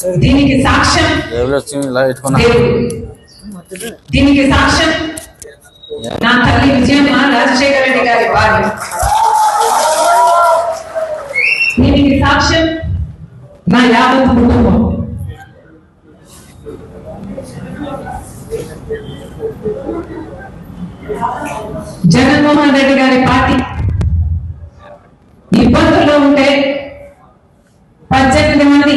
పెళ్ళి శిబిరం ఎందుకంటే నీకు దీనికి సాక్ష్యం ఎవరు వచ్చి ఇలా పెట్టుకున్నా దేవుడు. దీనికి సాక్ష్యం నా తల్లి విజయమ్మ రాజశేఖర రెడ్డి గారి భార్య దీనికి సాక్ష్యం నా యావత్ కుటుంబం. జగన్మోహన్ రెడ్డి గారి పార్టీ ఇబ్బందుల్లో ఉంటే పద్దెనిమిది మంది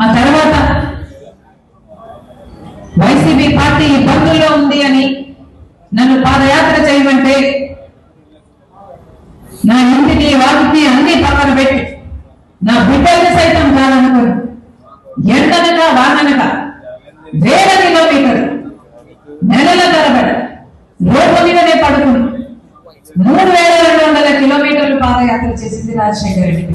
ఆ తర్వాత వైసీపీ పార్టీ ఇబ్బందుల్లో ఉంది అని నన్ను పాదయాత్ర చేయమంటే నా ఇంటిని వాటిని అన్ని పక్కన పెట్టి నా బిడ్డల్ని సైతం కాదనుకుని. ఎండనక వాననక వేల కిలోమీటర్లు నెలల తరబడి రోడ్ల మీదనే పడుకుని మూడు వేల రెండు వందల కిలోమీటర్లు పాదయాత్ర చేసింది రాజశేఖర రెడ్డి.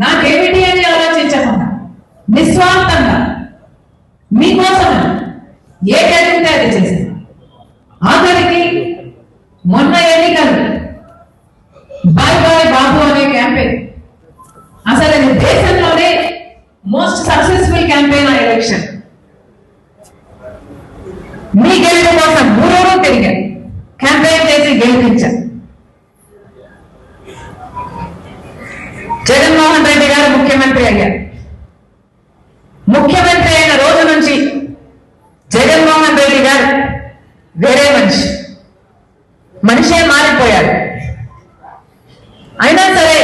నాకేమిటి అని ఆలోచించకుండా నిస్వార్థంగా మీకోసం ఏ జరిగితే అది చేశాను. ఆఖరికి మొన్న ఎన్నికలు బాయ్ బాయ్ బాబు అనే క్యాంపెయిన్. అసలు అది దేశంలోనే మోస్ట్ సక్సెస్ఫుల్ క్యాంపెయిన్ ఆ ఎలక్షన్ మీ గెలుపు కోసం ఊరూరు తిరిగారు క్యాంపెయిన్ చేసి గెలిపించారు. జగన్మోహన్ ముఖ్యమంత్రి అయ్యారు ముఖ్యమంత్రి అయిన రోజు నుంచి జగన్మోహన్ రెడ్డి గారు వేరే మనిషి. మనిషే మారిపోయారు. అయినా సరే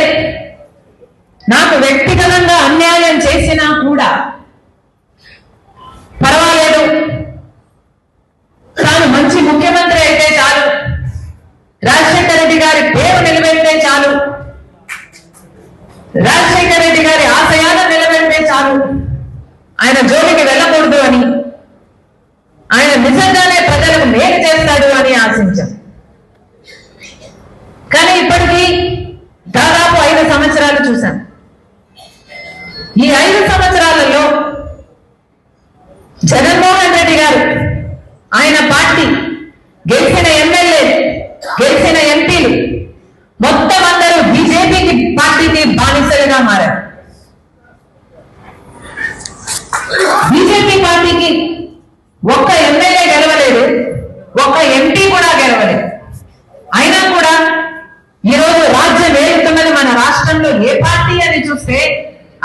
నాకు వ్యక్తిగతంగా అన్యాయం చేసినా కూడా పర్వాలేదు. తాను మంచి ముఖ్యమంత్రి అయితే చాలు. రాజశేఖర రెడ్డి గారి పేరు నిలబెడితే చాలు. రాజశేఖర రెడ్డి గారి ఆశయాలను నిలబెడితే చాలు ఆయన జోలికి వెళ్ళకూడదు అని. ఆయన నిజంగానే ప్రజలకు మేలు చేస్తాడు అని ఆశించాం. కానీ ఇప్పటికీ దాదాపు ఐదు సంవత్సరాలు చూశాం. ఈ ఐదు సంవత్సరాలలో జగన్మోహన్ రెడ్డి గారు ఆయన పార్టీ గెలిచిన ఎమ్మెల్యే ఒక్క ఎమ్మెల్యే గెలవలేదు ఒక్క ఎంపీ కూడా గెలవలేదు. అయినా కూడా ఈరోజు రాజ్యం వేలుతున్నది మన రాష్ట్రంలో ఏ పార్టీ అని చూస్తే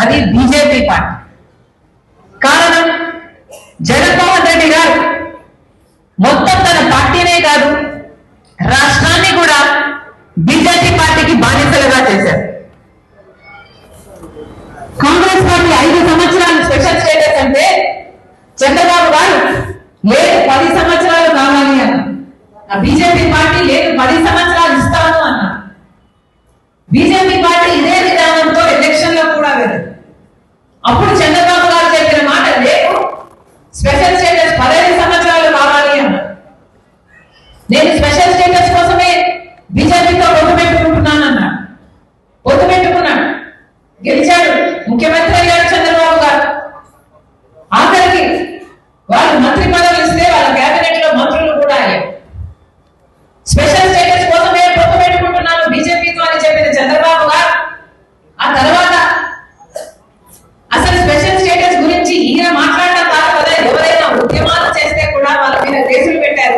అది బీజేపీ పార్టీ. కారణం జగన్మోహన్ రెడ్డి గారు. మొత్తం తన పార్టీనే కాదు రాష్ట్రాన్ని కూడా బీజేపీ పార్టీకి బాధ్యతలుగా చేశారు. అప్పుడు చంద్రబాబు గారు చెప్పిన మాట లేదు స్పెషల్ స్టేటస్ పదహైదు సంవత్సరాలు కావాలి అన్న నేను స్పెషల్ స్టేటస్ కోసమే బీజేపీతో పొత్తు పెట్టుకుంటున్నాను అన్నాడు పొత్తు పెట్టుకున్నాడు గెలిచాడు ముఖ్యమంత్రి అయ్యాడు చంద్రబాబు గారు ఆఖరికి వాళ్ళు మంత్రి పదవులు ఇస్తే వాళ్ళ కేబినెట్లో మంత్రులు కూడా అయ్యారు స్పెషల్ స్టేటస్ కోసమే పొత్తు పెట్టుకుంటున్నాను బీజేపీతో అని చెప్పిన చంద్రబాబు గారు ఆ తర్వాత అసలు స్పెషల్ స్టేటస్ గురించి ఈయన మాట్లాడటం కాదు కదా ఎవరైనా ఉద్యమాలు చేస్తే కూడా వాళ్ళ మీద కేసులు పెట్టారు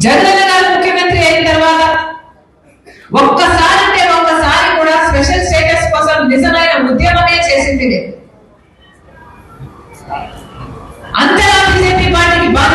జగన్ గారు ముఖ్యమంత్రి అయిన తర్వాత ఒక్కసారి అంటే ఒక్కసారి కూడా స్పెషల్ స్టేటస్ కోసం నిజమైన ఉద్యమమే చేసింది. లేదు